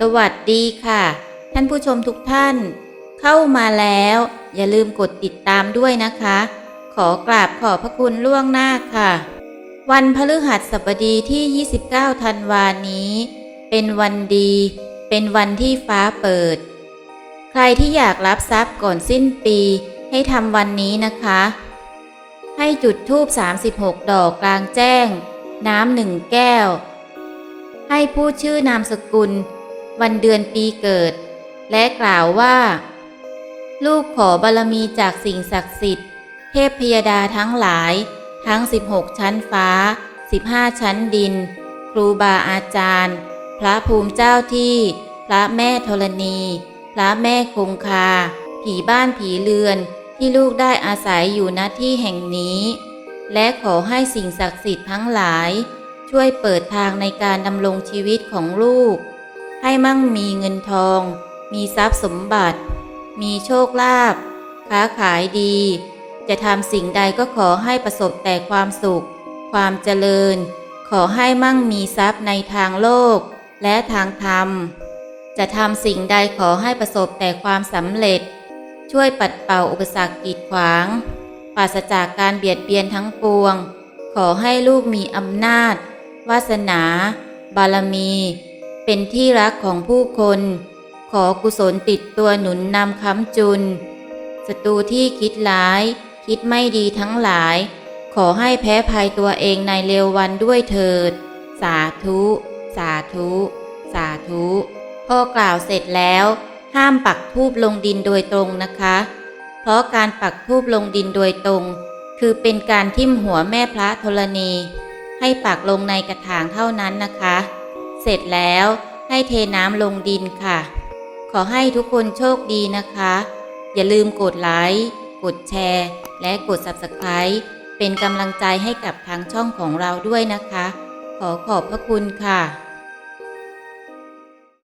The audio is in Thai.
สวัสดีค่ะ ท่านผู้ชมทุกท่าน เข้ามาแล้ว อย่าลืมกดติดตามด้วยนะคะ ขอกราบขอบพระคุณล่วงหน้าค่ะ วันพฤหัสบดีที่ 29 ธันวานี้ เป็นวันดี เป็นวันที่ฟ้าเปิด ใครที่อยากรับทรัพย์ก่อนสิ้นปี ให้ทำวันนี้นะคะ ให้จุดธูป 36 ดอกกลางแจ้ง น้ำหนึ่งแก้ว ให้พูดชื่อนามสกุล วันเดือนปีเกิด และกล่าวว่า ลูกขอบารมีจากสิ่งศักดิ์สิทธิ์ เทพพยดาทั้งหลาย ทั้ง 16 ชั้นฟ้า 15 ชั้นดิน ครูบาอาจารย์ พระภูมิเจ้าที่ พระแม่ธรณี พระแม่คงคา ผีบ้านผีเรือนที่ลูกได้อาศัยอยู่ณที่แห่งนี้ และขอให้สิ่งศักดิ์สิทธิ์ทั้งหลาย ช่วยเปิดทางในการดำรงชีวิตของลูก ให้มั่งมีเงินทอง มีทรัพย์สมบัติ มีโชคลาภค้าขายดี จะทำสิ่งใดก็ขอให้ประสบแต่ความสุข ความเจริญ ขอให้มั่งมีทรัพย์ในทางโลก และทางธรรม จะทำสิ่งใดขอให้ประสบแต่ความสำเร็จ ช่วยปัดเป่าอุปสรรคกีดขวางปราศจากการเบียดเบียนทั้งปวง ขอให้ลูกมีอำนาจ วาสนา บารมี เป็นที่รักของผู้คน ขอกุศลติดตัวหนุนนำค้ำจุนศัตรูที่คิดร้าย คิดไม่ดีทั้งหลาย ขอให้แพ้ภัยตัวเองในเร็ววันด้วยเถิด สาธุ สาธุ สาธุพ่อกล่าวเสร็จแล้ว ห้ามปักทูบลงดินโดยตรงนะคะ เพราะการปักทูบลงดินโดยตรง คือเป็นการทิ่มหัวแม่พระธรณี ให้ปักลงในกระถางเท่านั้นนะคะ เสร็จแล้วให้เทน้ำลงดินค่ะ ขอให้ทุกคนโชคดีนะคะ อย่าลืมกดไลค์กดแชร์ และกด Subscribe เป็นกำลังใจให้กับทางช่องของเราด้วยนะคะ ขอขอบพระคุณค่ะ